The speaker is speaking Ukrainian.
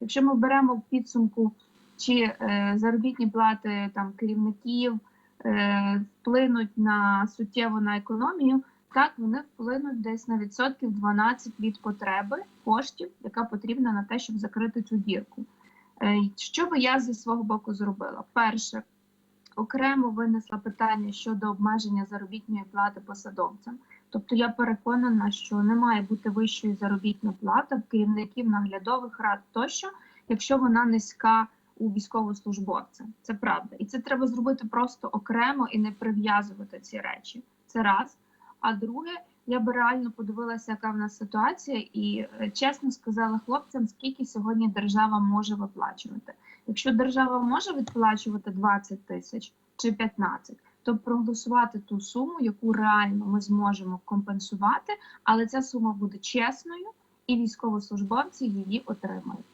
Якщо ми беремо в підсумку, чи е, заробітні плати там керівників е, вплинуть на суттєво на економію, так вони вплинуть десь на відсотків 12 від потреби коштів, яка потрібна на те, щоб закрити цю дірку. Е, Що би я зі свого боку зробила? Перше, окремо винесла питання щодо обмеження заробітної плати посадовцям. Тобто я переконана, що не має бути вищої заробітна плата в керівників наглядових рад тощо, якщо вона низька у військовослужбовця. Це правда, і це треба зробити просто окремо і не прив'язувати ці речі. Це раз. А друге, я би реально подивилася, яка в нас ситуація, і е, чесно сказала хлопцям, скільки сьогодні держава може виплачувати. Якщо держава може відплачувати 20 тисяч чи 15, то проголосувати ту суму, яку реально ми зможемо компенсувати, але ця сума буде чесною, і військовослужбовці її отримають.